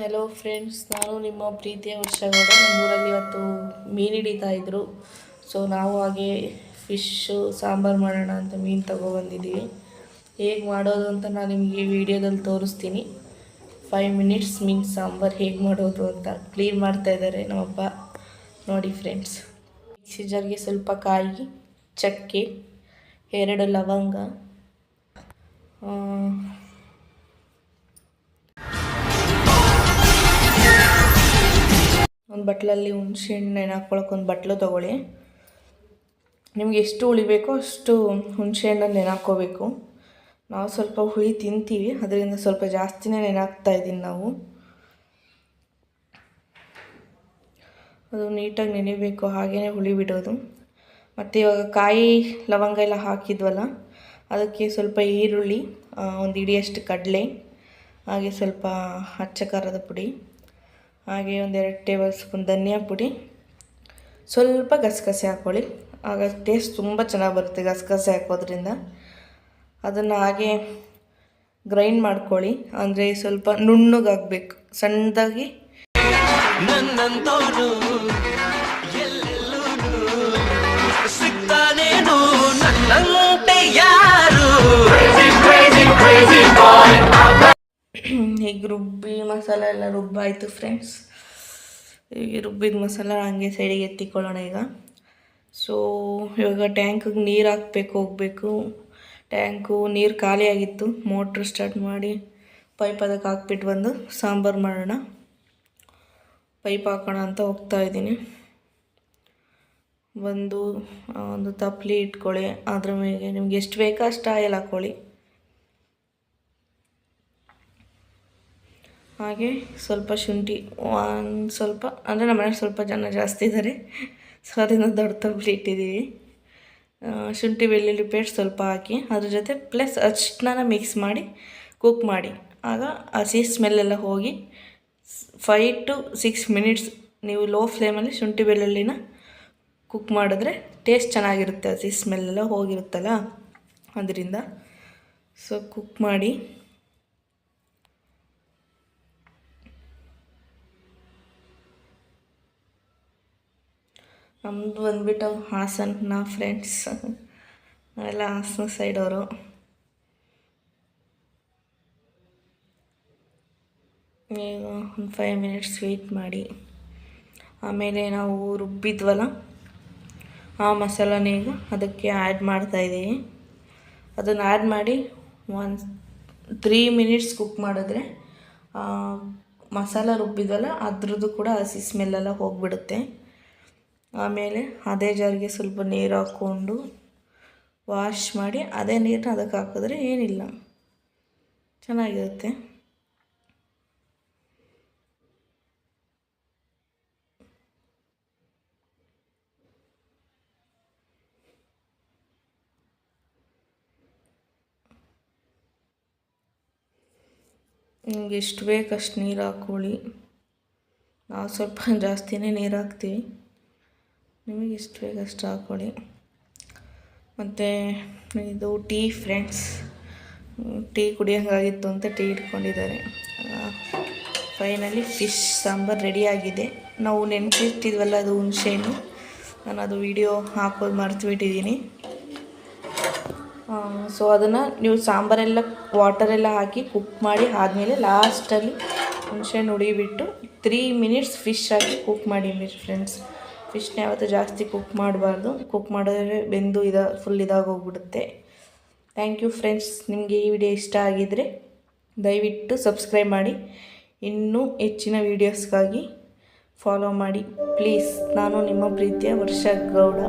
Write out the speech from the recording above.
Hello friends ನಾನು ನಿಮ್ಮ ಪ್ರೀತಿಯ ವರ್ಷಗೌಡ ನಮ್ಮೂರಲ್ಲಿ ಇವತ್ತು ಮೀನು ಹಿಡಿತಾ ಇದ್ದರು ಸೊ ನಾವು ಹಾಗೆ ಫಿಶ್ಶು ಸಾಂಬಾರು ಮಾಡೋಣ ಅಂತ ಮೀನು ತಗೊಬಂದಿದ್ದೀವಿ ಹೇಗೆ ಮಾಡೋದು ಅಂತ ನಾನು ನಿಮಗೆ ವಿಡಿಯೋದಲ್ಲಿ ತೋರಿಸ್ತೀನಿ. ಫೈವ್ ಮಿನಿಟ್ಸ್ ಮೀನು ಸಾಂಬಾರು ಹೇಗೆ ಮಾಡೋದು ಅಂತ ಕ್ಲೀನ್ ಮಾಡ್ತಾ ಇದ್ದಾರೆ ನಮ್ಮಪ್ಪ. ನೋಡಿ ಫ್ರೆಂಡ್ಸ್ ಮಿಕ್ಸಿ ಜಾರ್ಗೆ ಸ್ವಲ್ಪ ಕಾಯಿ, ಚಕ್ಕೆ, ಎರಡು ಲವಂಗ ಬಟ್ಲಲ್ಲಿ ಹುಣಸೆ ಹಣ್ಣು ನೆನೆ ಹಾಕ್ಕೊಳಕ್ಕೆ ಒಂದು ಬಟ್ಲು ತೊಗೊಳ್ಳಿ. ನಿಮ್ಗೆ ಎಷ್ಟು ಹುಳಿ ಬೇಕೋ ಅಷ್ಟು ಹುಣಸೆ ಹಣ್ಣು ನೆನೆ ಹಾಕ್ಕೋಬೇಕು ನಾವು ಸ್ವಲ್ಪ ಹುಳಿ ತಿಂತೀವಿ, ಅದರಿಂದ ಸ್ವಲ್ಪ ಜಾಸ್ತಿನೇ ನೆನೆ ಹಾಕ್ತಾ ಇದ್ದೀನಿ ನಾವು. ಅದು ನೀಟಾಗಿ ನೆನೆಬೇಕು ಹಾಗೆಯೇ ಹುಳಿ ಬಿಡೋದು. ಮತ್ತು ಇವಾಗ ಕಾಯಿ ಲವಂಗ ಎಲ್ಲ ಹಾಕಿದ್ವಲ್ಲ, ಅದಕ್ಕೆ ಸ್ವಲ್ಪ ಈರುಳ್ಳಿ ಒಂದು ಇಡಿಯಷ್ಟು ಕಡಲೆ, ಹಾಗೆ ಸ್ವಲ್ಪ ಅಚ್ಚ ಖಾರದ ಪುಡಿ. ಹಾಗೆ ಒಂದೆರಡು ಟೇಬಲ್ ಸ್ಪೂನ್ ಧನಿಯಾ ಪುಡಿ. ಸ್ವಲ್ಪ ಗಸಗಸೆ ಹಾಕ್ಕೊಳ್ಳಿ. ಆಗ ಟೇಸ್ಟ್ ತುಂಬ ಚೆನ್ನಾಗಿ ಬರುತ್ತೆ ಗಸಗಸೆ ಹಾಕೋದ್ರಿಂದ. ಅದನ್ನು ಹಾಗೆ ಗ್ರೈಂಡ್ ಮಾಡ್ಕೊಳ್ಳಿ. ಅಂದರೆ ಸ್ವಲ್ಪ ನುಣ್ಣಗಾಗಬೇಕು. ಸಣ್ಣದಾಗಿ. ಸಿಗ್ತಾನೇನು. ಯಾರು? ಈಗ ರುಬ್ಬಿ ಮಸಾಲ ಎಲ್ಲ ರುಬ್ಬಾಯಿತು ಫ್ರೆಂಡ್ಸ್ ಈಗ ರುಬ್ಬಿದ ಮಸಾಲ ಹಂಗೆ ಸೈಡಿಗೆ ಎತ್ತಿಕೊಳ್ಳೋಣ ಈಗ. ಸೊ ಇವಾಗ ಟ್ಯಾಂಕಿಗೆ ನೀರು ಹಾಕ್ಬೇಕು, ಹೋಗಬೇಕು. ಟ್ಯಾಂಕು ನೀರು ಖಾಲಿಯಾಗಿತ್ತು ಮೋಟ್ರ್ ಸ್ಟಾರ್ಟ್ ಮಾಡಿ ಪೈಪ್ ಅದಕ್ಕೆ ಹಾಕ್ಬಿಟ್ಟು ಬಂದು ಸಾಂಬಾರು ಮಾಡೋಣ. ಪೈಪ್ ಹಾಕೋಣ ಅಂತ ಹೋಗ್ತಾ ಇದ್ದೀನಿ. ಒಂದು ಒಂದು ತಪ್ಲಿ ಇಟ್ಕೊಳ್ಳಿ. ಅದ್ರ ಮೇಲೆ ನಿಮ್ಗೆ ಎಷ್ಟು ಬೇಕೋ ಅಷ್ಟು ಆಯಿಲ್ ಹಾಕ್ಕೊಳ್ಳಿ. ಹಾಗೆ ಸ್ವಲ್ಪ ಶುಂಠಿ, ಒಂದು ಸ್ವಲ್ಪ, ಅಂದರೆ ನಮ್ಮ ಮನೆಯಲ್ಲಿ ಸ್ವಲ್ಪ ಜನ ಜಾಸ್ತಿ ಇದ್ದಾರೆ ಸೊ ಅದನ್ನು ದೊಡ್ಡ ತಪ್ಪಲಿ ಇಟ್ಟಿದ್ದೀವಿ ಶುಂಠಿ, ಬೆಳ್ಳುಳ್ಳಿ ಪೇಸ್ಟ್ ಸ್ವಲ್ಪ ಹಾಕಿ, ಅದ್ರ ಜೊತೆ ಪ್ಲಸ್ ಅಷ್ಟನ್ನ ಮಿಕ್ಸ್ ಮಾಡಿ ಕುಕ್ ಮಾಡಿ. ಆಗ ಹಸಿ ಸ್ಮೆಲ್ಲೆಲ್ಲ ಹೋಗಿ ಫೈ ಟು ಸಿಕ್ಸ್ ಮಿನಿಟ್ಸ್ ನೀವು ಲೋ ಫ್ಲೇಮಲ್ಲಿ ಶುಂಠಿ, ಬೆಳ್ಳುಳ್ಳಿನ ಕುಕ್ ಮಾಡಿದ್ರೆ ಟೇಸ್ಟ್ ಚೆನ್ನಾಗಿರುತ್ತೆ. ಹಸಿ ಸ್ಮೆಲ್ಲೆಲ್ಲ ಹೋಗಿರುತ್ತಲ್ಲ? ಅದರಿಂದ. ಸೊ ಕುಕ್ ಮಾಡಿ. ನಮ್ಮದು ಬಂದ್ಬಿಟ್ಟು ಹಾಸನ ಫ್ರೆಂಡ್ಸ್ ಎಲ್ಲ ಹಾಸನ ಸೈಡವರು ಈಗ ಒಂದು ಫೈವ್ ಮಿನಿಟ್ಸ್ ವೆಯ್ಟ್ ಮಾಡಿ. ಆಮೇಲೆ ನಾವು ರುಬ್ಬಿದ್ವಲ್ಲ ಆ ಮಸಾಲನ ಈಗ ಅದಕ್ಕೆ ಆ್ಯಡ್ ಮಾಡ್ತಾಯಿದ್ದೀವಿ ಅದನ್ನು ಆ್ಯಡ್ ಮಾಡಿ ಒನ್ ತ್ರೀ ಮಿನಿಟ್ಸ್ ಕುಕ್ ಮಾಡಿದ್ರೆ ಮಸಾಲ ರುಬ್ಬಿದ್ವಲ್ಲ ಅದ್ರದ್ದು ಕೂಡ ಹಸಿ ಸ್ಮೆಲ್ಲೆಲ್ಲ ಹೋಗಿಬಿಡುತ್ತೆ. ಆಮೇಲೆ ಅದೇ ಜಾರಿಗೆ ಸ್ವಲ್ಪ ನೀರು ಹಾಕ್ಕೊಂಡು ವಾಶ್ ಮಾಡಿ ಅದೇ ನೀರನ್ನ ಅದಕ್ಕೆ ಹಾಕಿದ್ರೆ ಏನಿಲ್ಲ. ಚೆನ್ನಾಗಿರುತ್ತೆ. ನಿಮ್ಗೆ ಎಷ್ಟು ಬೇಕಷ್ಟು ನೀರು ಹಾಕ್ಕೊಳ್ಳಿ. ನಾವು ಸ್ವಲ್ಪ ಜಾಸ್ತಿನೇ ನೀರು ಹಾಕ್ತೀವಿ. ನಿಮಗೆ ಎಷ್ಟು ಬೇಕು ಅಷ್ಟು ಹಾಕ್ಕೊಳ್ಳಿ ಮತ್ತು ಇದು ಟೀ ಫ್ರೆಂಡ್ಸ್, ಟೀ ಕುಡಿಯೋಂಗಾಗಿತ್ತು ಅಂತ ಟೀ ಇಟ್ಕೊಂಡಿದ್ದಾರೆ. ಫೈನಲಿ ಫಿಶ್ ಸಾಂಬಾರು ರೆಡಿಯಾಗಿದೆ ನಾವು ನೆನೆಸಿಟ್ಟಿದ್ವಲ್ಲ ಅದು ಹುಣಸೆಹಣ್ಣು ನಾನು ಅದು ವಿಡಿಯೋ ಹಾಕೋದು ಮರೆತುಬಿಟ್ಟಿದ್ದೀನಿ. ಸೊ ಅದನ್ನು ನೀವು ಸಾಂಬಾರೆಲ್ಲ, ವಾಟರೆಲ್ಲ ಹಾಕಿ ಕುಕ್ ಮಾಡಿ ಆದಮೇಲೆ ಲಾಸ್ಟಲ್ಲಿ ಹುಣಸೆಹಣ್ಣು ಹುಡಿಬಿಟ್ಟು ತ್ರೀ ಮಿನಿಟ್ಸ್ ಫಿಶ್ ಹಾಕಿ ಕುಕ್ ಮಾಡಿ, ಫ್ರೆಂಡ್ಸ್. ಫಿಶ್ನ ಯಾವತ್ತೂ ಜಾಸ್ತಿ ಕುಕ್ ಮಾಡಬಾರ್ದು. ಕುಕ್ ಮಾಡಿದ್ರೆ ಬೆಂದು ಇದ ಫುಲ್ ಇದಾಗೋಗ್ಬಿಡುತ್ತೆ. ಥ್ಯಾಂಕ್ ಯು ಫ್ರೆಂಡ್ಸ್ ನಿಮಗೆ ಈ ವಿಡಿಯೋ ಇಷ್ಟ ಆಗಿದ್ದರೆ ದಯವಿಟ್ಟು ಸಬ್ಸ್ಕ್ರೈಬ್ ಮಾಡಿ. ಇನ್ನೂ ಹೆಚ್ಚಿನ ವೀಡಿಯೋಸ್ಗಾಗಿ ಫಾಲೋ ಮಾಡಿ. ಪ್ಲೀಸ್ ನಾನು ನಿಮ್ಮ ಪ್ರೀತಿಯ ವರ್ಷ ಗೌಡ